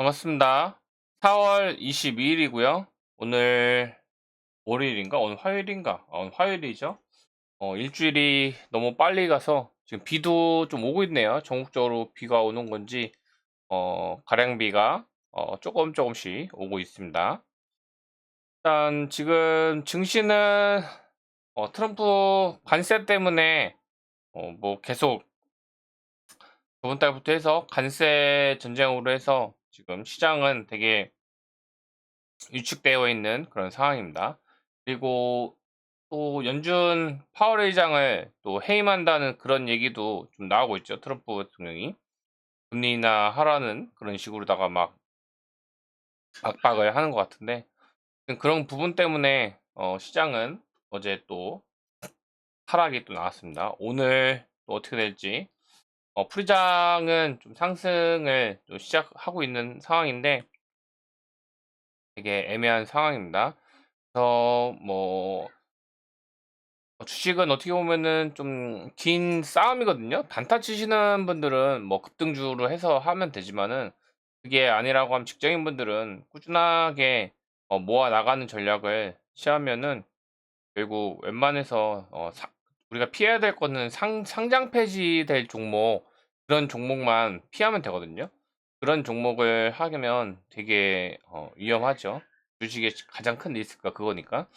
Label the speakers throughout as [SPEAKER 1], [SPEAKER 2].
[SPEAKER 1] 반갑습니다. 4월 22일이고요. 오늘 월요일인가? 오늘 화요일인가? 어, 오늘 화요일이죠. 어, 일주일이 너무 빨리 가서 지금 비도 좀 오고 있네요. 전국적으로 비가 오는 건지 어, 가량비가 어, 조금 조금씩 오고 있습니다. 일단 지금 증시는 어, 트럼프 관세 때문에 어, 뭐 계속 저번 달부터 해서 관세 전쟁으로 해서 지금 시장은 되게 위축되어 있는 그런 상황입니다. 그리고 또 연준 파월 의장을 또 해임한다는 그런 얘기도 좀 나오고 있죠. 트럼프 대통령이 금리 인하 하라는 그런 식으로다가 막 압박을 하는 것 같은데 그런 부분 때문에 어, 시장은 어제 또 하락이 또 나왔습니다. 오늘 또 어떻게 될지 어, 프리장은 좀 상승을 또 시작하고 있는 상황인데 되게 애매한 상황입니다. 그래서 뭐 어, 주식은 어떻게 보면은 좀 긴 싸움이거든요. 단타 치시는 분들은 뭐 급등주로 해서 하면 되지만은 그게 아니라고 하면 직장인 분들은 꾸준하게 어, 모아 나가는 전략을 취하면은 결국 웬만해서 어, 사, 우리가 피해야 될 거는 상, 상장 폐지될 종목 그런 종목만 피하면 되거든요. 그런 종목을 하면 되게 어, 위험하죠. 주식의 가장 큰 리스크가 그거니까.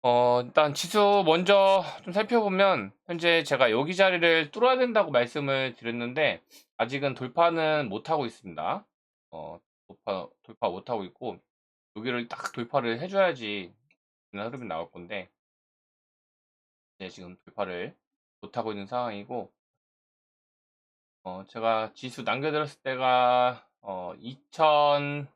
[SPEAKER 1] 어, 일단 지수 먼저 좀 살펴보면 현재 제가 여기 자리를 뚫어야 된다고 말씀을 드렸는데 아직은 돌파는 못하고 있습니다. 어, 돌파, 돌파 못하고 있고 여기를 딱 돌파를 해줘야지 흐름이 나올 건데 네, 지금 돌파를 못하고 있는 상황이고 어, 제가 지수 남겨드렸을 때가 어, 2000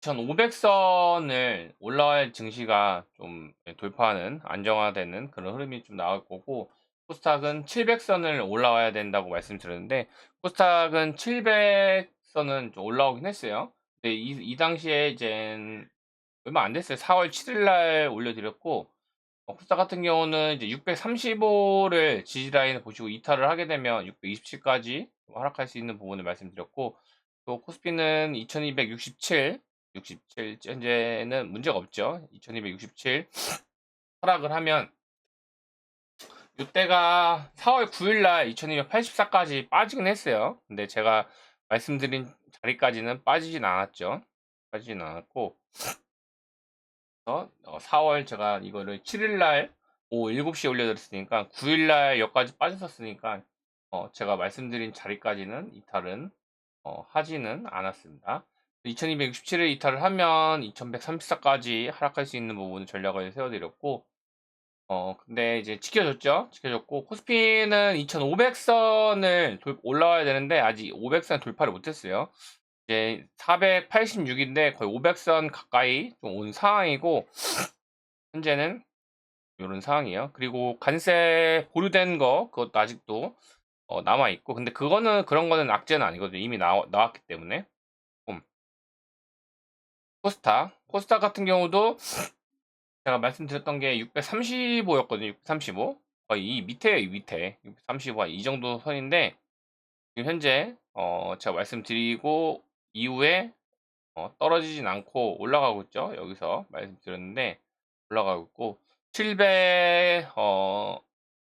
[SPEAKER 1] 2500선을 올라갈 증시가 좀 돌파하는 안정화되는 그런 흐름이 좀 나올 거고 코스닥은 700선을 올라와야 된다고 말씀드렸는데 코스닥은 700선은 좀 올라오긴 했어요. 근데 이, 이 당시에 이제 얼마 안 됐어요. 4월 7일 날 올려드렸고 어, 코스닥 같은 경우는 이제 635를 지지라인을 보시고 이탈을 하게 되면 627까지 하락할 수 있는 부분을 말씀드렸고 또 코스피는 2267 67 현재는 문제가 없죠. 2267 하락을 하면 이때가 4월 9일 날 2284까지 빠지긴 했어요. 근데 제가 말씀드린 자리까지는 빠지진 않았죠. 빠지진 않았고 4월 어, 제가 이거를 7일 날 오후 7시에 올려드렸으니까 9일 날 여기까지 빠졌었으니까 어, 제가 말씀드린 자리까지는 이탈은 어, 하지는 않았습니다. 2267을 이탈을 하면 2134까지 하락할 수 있는 부분 전략을 세워드렸고 어 근데 이제 지켜줬죠 지켜줬고 코스피는 2500선을 올라와야 되는데 아직 500선 돌파를 못했어요 이제 486인데 거의 500선 가까이 좀온 상황이고 현재는 이런 상황이에요. 그리고 관세 보류된 거 그것도 아직도 어, 남아 있고. 근데 그거는 그런 거는 악재는 아니거든요. 이미 나, 나왔기 때문에. 코스타. 코스타 같은 경우도 제가 말씀드렸던 게 635였거든요. 635. 거의 이 밑에 이 밑에. 635가 이 정도 선인데 지금 현재 어 제가 말씀드리고 이후에 어 떨어지진 않고 올라가고 있죠. 여기서 말씀드렸는데 올라가고 있고 700 어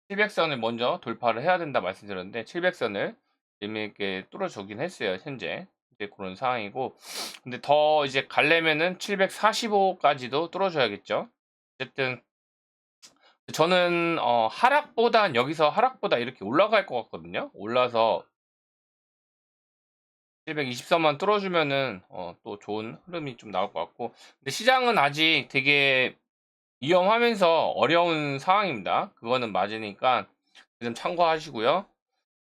[SPEAKER 1] 700선을 먼저 돌파를 해야 된다 말씀드렸는데 700선을 재미있게 뚫어주긴 했어요. 현재 이제 그런 상황이고 근데 더 이제 갈려면은 745까지도 뚫어줘야겠죠. 어쨌든 저는 어, 하락보단 여기서 하락보다 이렇게 올라갈 것 같거든요. 올라서 723만 뚫어주면은 어, 또 좋은 흐름이 좀 나올 것 같고 근데 시장은 아직 되게 위험하면서 어려운 상황입니다. 그거는 맞으니까 좀 참고하시고요.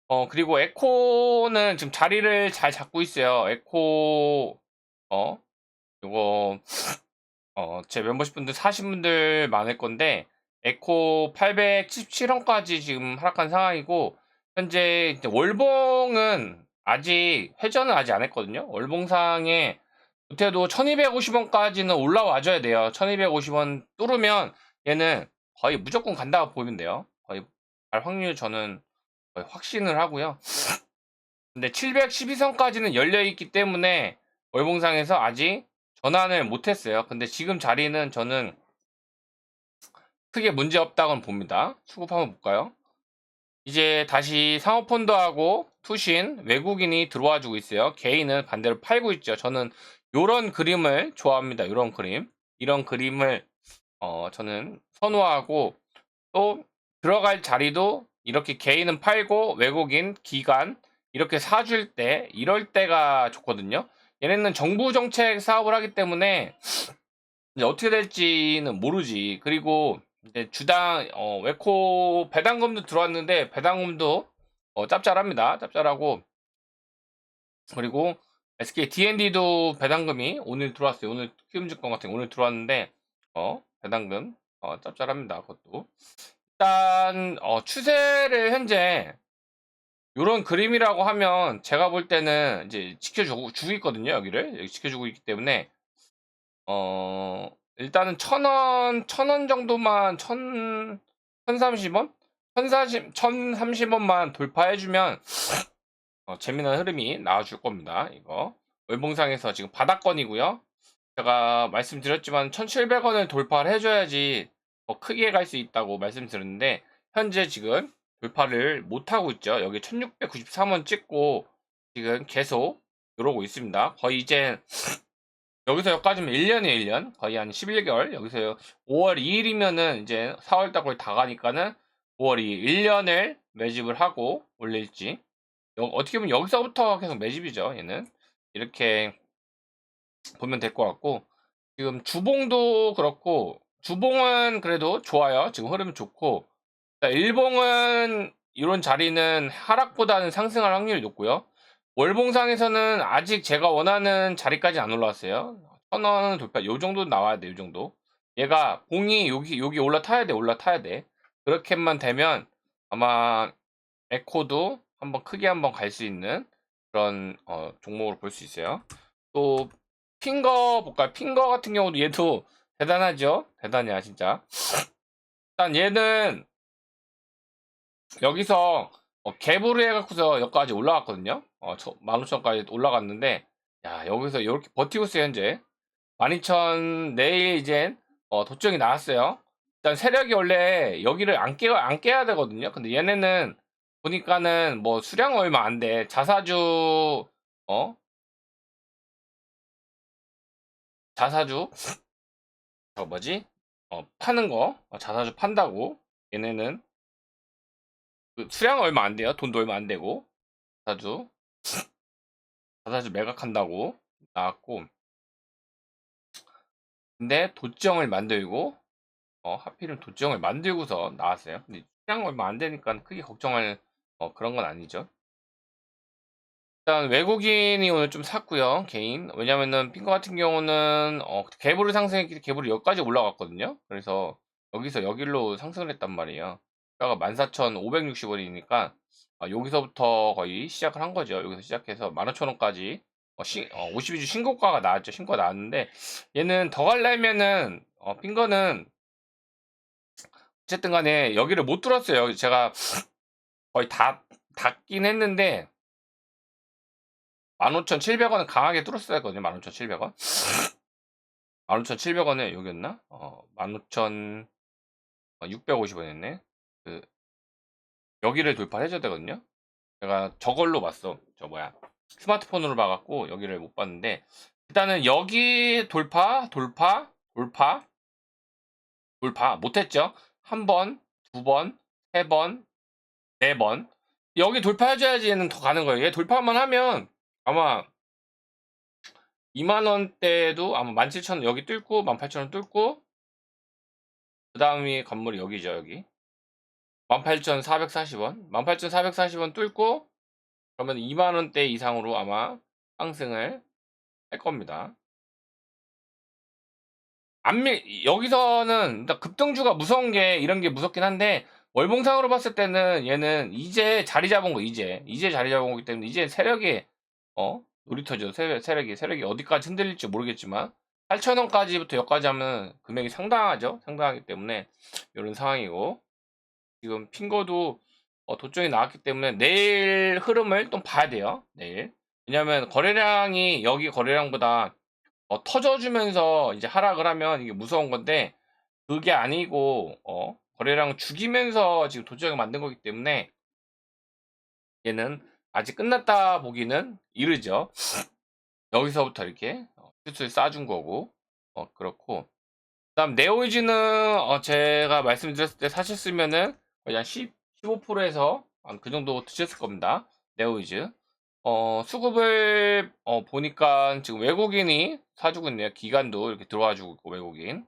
[SPEAKER 1] 어, 그리고 에코는 지금 자리를 잘 잡고 있어요. 에코, 어, 이거, 어, 제 멤버십 분들 사신 분들 많을 건데, 에코 877원까지 지금 하락한 상황이고, 현재 월봉은 아직, 회전은 아직 안 했거든요. 월봉상에, 못해도 1250원까지는 올라와줘야 돼요. 1250원 뚫으면 얘는 거의 무조건 간다고 보면 돼요. 거의 갈 확률 저는 확신을 하고요. 근데 712선까지는 열려 있기 때문에 월봉상에서 아직 전환을 못했어요. 근데 지금 자리는 저는 크게 문제 없다고 봅니다. 수급 한번 볼까요? 이제 다시 상업펀드하고 투신 외국인이 들어와 주고 있어요. 개인은 반대로 팔고 있죠. 저는 이런 그림을 좋아합니다. 이런 그림. 이런 그림을 어, 저는 선호하고 또 들어갈 자리도 이렇게 개인은 팔고 외국인 기관 이렇게 사줄 때 이럴 때가 좋거든요. 얘네는 정부 정책 사업을 하기 때문에 어떻게 될지는 모르지. 그리고 이제 주당 어, 웨코 배당금도 들어왔는데 배당금도 어, 짭짤합니다. 짭짤하고 그리고 SK D&D도 배당금이 오늘 들어왔어요. 오늘 키움증권 같은 게 오늘 들어왔는데 어, 배당금 어, 짭짤합니다. 그것도 일단 어, 추세를 현재 요런 그림이라고 하면 제가 볼 때는 이제 지켜주고 주고 있거든요. 여기를 여기 지켜주고 있기 때문에 어 일단은 천 원, 천 원 정도만 천, 천삼십 원? 천사십, 천삼십 원만 돌파해주면 어, 재미난 흐름이 나와줄 겁니다. 이거 월봉상에서 지금 바닥권이고요. 제가 말씀드렸지만 1,700원을 돌파를 해줘야지 더 크게 갈 수 있다고 말씀드렸는데 현재 지금 돌파를 못하고 있죠. 여기 1693원 찍고 지금 계속 이러고 있습니다. 거의 이제 여기서 여기까지면 1년이에요, 1년. 거의 한 11개월. 여기서 5월 2일이면은 이제 4월달 거의 다 가니까는 5월 2일 1년을 매집을 하고 올릴지. 여- 어떻게 보면 여기서부터 계속 매집이죠, 얘는. 이렇게 보면 될 것 같고. 지금 주봉도 그렇고, 주봉은 그래도 좋아요. 지금 흐름 좋고. 자, 일봉은 이런 자리는 하락보다는 상승할 확률이 높고요. 월봉상에서는 아직 제가 원하는 자리까지 안 올라왔어요. 천원 돌파, 요 정도 나와야 돼, 요 정도. 얘가 봉이 여기, 여기 올라타야 돼, 올라타야 돼. 그렇게만 되면 아마 에코도 한번 크게 한번 갈 수 있는 그런 어, 종목으로 볼 수 있어요. 또 핑거 볼까요? 핑거 같은 경우도 얘도 대단하죠? 대단해요, 진짜. 일단 얘는 여기서 어, 갭으로 해갖고서 여기까지 올라갔거든요. 어, 15,000까지 올라갔는데, 야, 여기서 이렇게 버티고 있어요, 현재. 12,000, 내일 이제, 어, 도청이 나왔어요. 일단 세력이 원래 여기를 안 깨, 안 깨야 되거든요. 근데 얘네는 보니까는 뭐 수량 얼마 안 돼. 자사주, 어? 자사주, 저 뭐지? 어, 파는 거, 어, 자사주 판다고. 얘네는 그 수량 얼마 안 돼요. 돈도 얼마 안 되고. 자사주. 자사주 매각한다고 나왔고. 근데 도정을 만들고, 어, 하필은 도정을 만들고서 나왔어요. 근데 수량 얼마 안 되니까 크게 걱정할 어, 그런 건 아니죠. 일단 외국인이 오늘 좀 샀고요. 개인. 왜냐면은 핑거 같은 경우는 어, 개불을 상승했기 때문에 개불이 여기까지 올라갔거든요. 그래서 여기서 여기로 상승을 했단 말이에요. 가가 14,560원이니까 아, 여기서부터 거의 시작을 한 거죠. 여기서 시작해서 15,000원까지 어, 시, 어, 52주 신고가가 나왔죠. 신고가 나왔는데 얘는 더 가려면은 어, 핑거는 어쨌든 간에 여기를 못 뚫었어요. 제가 거의 다 닫긴 했는데 15,700원은 강하게 뚫었어야 했거든요. 15,700원. 15,700원에 여기였나? 어, 15,650원이었네. 그 여기를 돌파해줘야 되거든요. 제가 저걸로 봤어. 저 뭐야 스마트폰으로 봐갖고 여기를 못 봤는데 일단은 여기 돌파, 돌파, 돌파, 돌파 못했죠. 한 번, 두 번, 세 번, 네 번. 여기 돌파해줘야지 얘는 더 가는 거예요. 얘 돌파만 하면 아마 2만 원대도 아마 17,000원 여기 뚫고 18,000원 뚫고 그 다음이 건물이 여기죠 여기 18,440원? 18,440원 뚫고 그러면 2만 원대 이상으로 아마 상승을 할 겁니다. 안밀 여기서는 급등주가 무서운 게 이런 게 무섭긴 한데 월봉상으로 봤을 때는 얘는 이제 자리 잡은 거 이제. 이제 자리 잡은 거기 때문에 이제 세력이 어 놀이터죠. 세력, 세력이 세력이 어디까지 흔들릴지 모르겠지만 8천원까지부터 여기까지 하면 금액이 상당하죠? 상당하기 때문에 이런 상황이고 지금 핑거도 어, 도정이 나왔기 때문에 내일 흐름을 좀 봐야 돼요. 내일. 왜냐하면 거래량이 여기 거래량보다 어, 터져주면서 이제 하락을 하면 이게 무서운 건데 그게 아니고 어, 거래량 죽이면서 지금 도정이 만든 거기 때문에 얘는 아직 끝났다 보기는 이르죠. 여기서부터 이렇게 어, 슛을 쏴준 거고 어, 그렇고 그다음 네오이즈는 어, 제가 말씀드렸을 때 사셨으면은 한 10, 15%에서 그 정도 드셨을 겁니다. 네오이즈. 어, 수급을 어, 보니까 지금 외국인이 사주고 있네요. 기간도 이렇게 들어와주고 있고 외국인.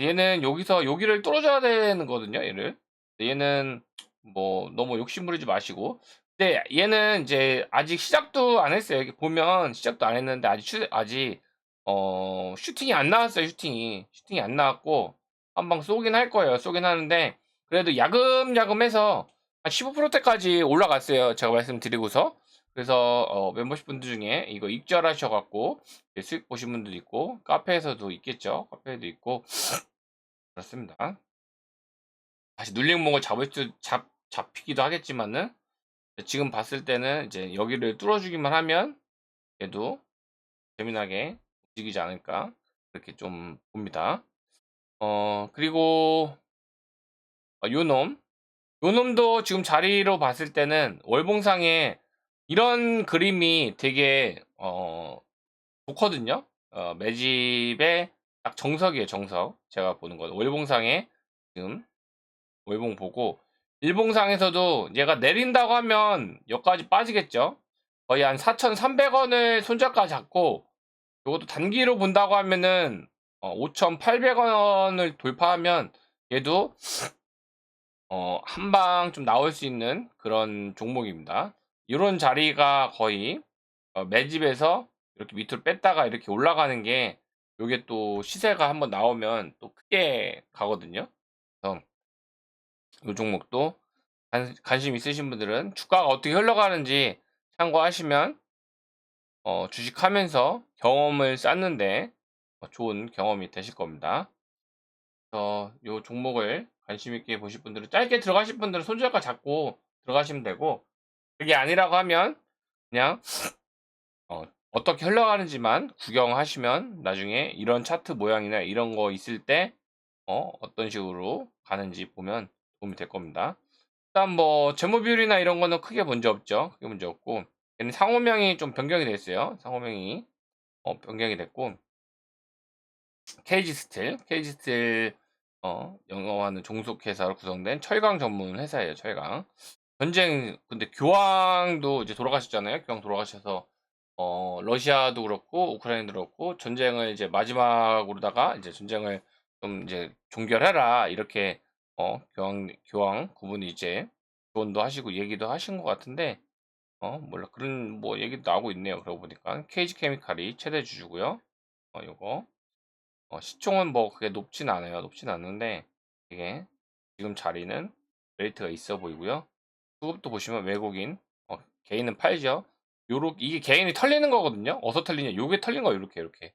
[SPEAKER 1] 얘는 여기서 여기를 뚫어줘야 되는 거거든요. 얘를. 얘는 뭐 너무 욕심 부리지 마시고. 근데 얘는 이제 아직 시작도 안 했어요. 여기 보면 시작도 안 했는데 아직 슈, 아직 어, 슈팅이 안 나왔어요. 슈팅이 슈팅이 안 나왔고 한 방 쏘긴 할 거예요. 쏘긴 하는데 그래도 야금야금해서 한 15%대까지 올라갔어요. 제가 말씀드리고서. 그래서 어, 멤버십 분들 중에 이거 익절하셔갖고 수익 보신 분들도 있고 카페에서도 있겠죠. 카페에도 있고 그렇습니다. 다시 눌림목을 잡을 수 잡, 잡히기도 하겠지만은 지금 봤을 때는 이제 여기를 뚫어주기만 하면 얘도 재미나게 움직이지 않을까 그렇게 좀 봅니다. 어 그리고 어, 요놈 요놈도 지금 자리로 봤을 때는 월봉상에 이런 그림이 되게 어 좋거든요. 어, 매집의 딱 정석이에요, 정석. 제가 보는 건 월봉상에 지금 월봉 보고 일봉상에서도 얘가 내린다고 하면 여기까지 빠지겠죠. 거의 한 4,300원을 손절가 잡고 이것도 단기로 본다고 하면은 어, 5,800원을 돌파하면 얘도 어, 한 방 좀 나올 수 있는 그런 종목입니다. 이런 자리가 거의 어, 매집에서 이렇게 밑으로 뺐다가 이렇게 올라가는 게 요게 또 시세가 한번 나오면 또 크게 가거든요. 그래서 이 종목도 관, 관심 있으신 분들은 주가가 어떻게 흘러가는지 참고하시면 어, 주식하면서 경험을 쌓는데 어, 좋은 경험이 되실 겁니다. 그래서 이 종목을 관심 있게 보실 분들은 짧게 들어가실 분들은 손절가 잡고 들어가시면 되고 그게 아니라고 하면 그냥 어, 어떻게 흘러가는지만 구경하시면 나중에 이런 차트 모양이나 이런 거 있을 때 어, 어떤 식으로 가는지 보면 도움이 될 겁니다. 일단 뭐 재무 비율이나 이런 거는 크게 문제 없죠. 크게 문제 없고 상호명이 좀 변경이 됐어요. 상호명이 어, 변경이 됐고 케이지 스틸, 케이지 스틸 어, 영어하는 종속 회사로 구성된 철강 전문 회사예요. 철강. 전쟁 근데 교황도 이제 돌아가셨잖아요. 교황 돌아가셔서 어, 러시아도 그렇고 우크라이나도 그렇고 전쟁을 이제 마지막으로다가 이제 전쟁을 좀 이제 종결해라 이렇게 어, 교황 교황 그분이 이제 조언도 하시고 얘기도 하신 것 같은데 어 몰라 그런 뭐 얘기도 나오고 있네요. 그러고 보니까 케이지 케미칼이 최대 주주고요. 어 요거 어, 시총은 뭐 그게 높진 않아요. 높진 않는데 이게 지금 자리는 레이트가 있어 보이고요. 수급도 보시면 외국인 어, 개인은 팔죠. 요렇게 이게 개인이 털리는 거거든요. 어디서 털리냐? 요게 털린 거 이렇게 이렇게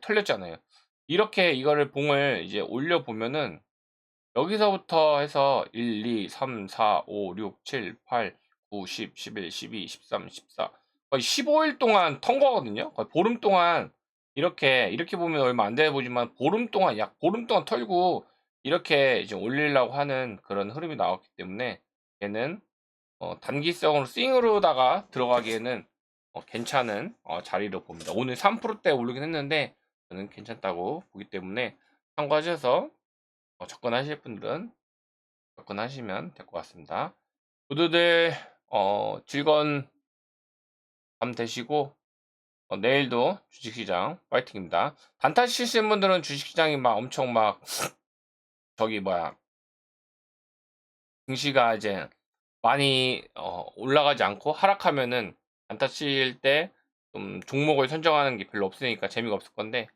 [SPEAKER 1] 털렸잖아요. 이렇게 이거를 봉을 이제 올려 보면은 여기서부터 해서 1, 2, 3, 4, 5, 6, 7, 8, 9, 10, 11, 12, 13, 14 거의 15일 동안 턴 거거든요. 거의 보름 동안 이렇게 이렇게 보면 얼마 안 돼 보지만 보름 동안 약 보름 동안 털고 이렇게 이제 올리려고 하는 그런 흐름이 나왔기 때문에 얘는 어, 단기성으로 스윙으로다가 들어가기에는 어, 괜찮은 어, 자리로 봅니다. 오늘 3%대 오르긴 했는데 저는 괜찮다고 보기 때문에 참고하셔서 어, 접근하실 분들은 접근하시면 될 것 같습니다. 모두들 어, 즐거운 밤 되시고 어, 내일도 주식시장 파이팅입니다. 단타 치시는 분들은 주식시장이 막 엄청 막 저기 뭐야 증시가 이제 많이 어, 올라가지 않고 하락하면은 단타 칠 때 좀 종목을 선정하는 게 별로 없으니까 재미가 없을 건데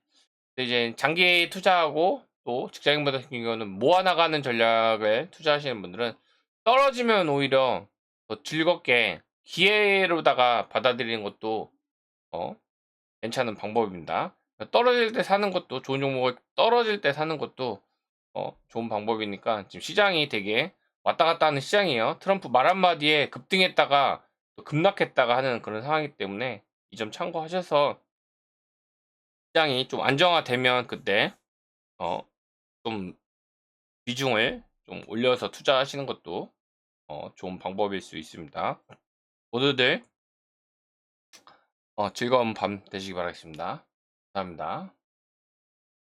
[SPEAKER 1] 이제 장기 투자하고 또 직장인분들 같은 경우는 모아나가는 전략을 투자하시는 분들은 떨어지면 오히려 더 즐겁게 기회로다가 받아들이는 것도 어, 괜찮은 방법입니다. 떨어질 때 사는 것도 좋은 종목을 떨어질 때 사는 것도 어, 좋은 방법이니까 지금 시장이 되게 왔다 갔다 하는 시장이에요. 트럼프 말 한마디에 급등했다가 또 급락했다가 하는 그런 상황이기 때문에 이 점 참고하셔서 시장이 좀 안정화되면 그때 어, 좀 비중을 좀 올려서 투자하시는 것도 어, 좋은 방법일 수 있습니다. 모두들 어, 즐거운 밤 되시기 바라겠습니다. 감사합니다.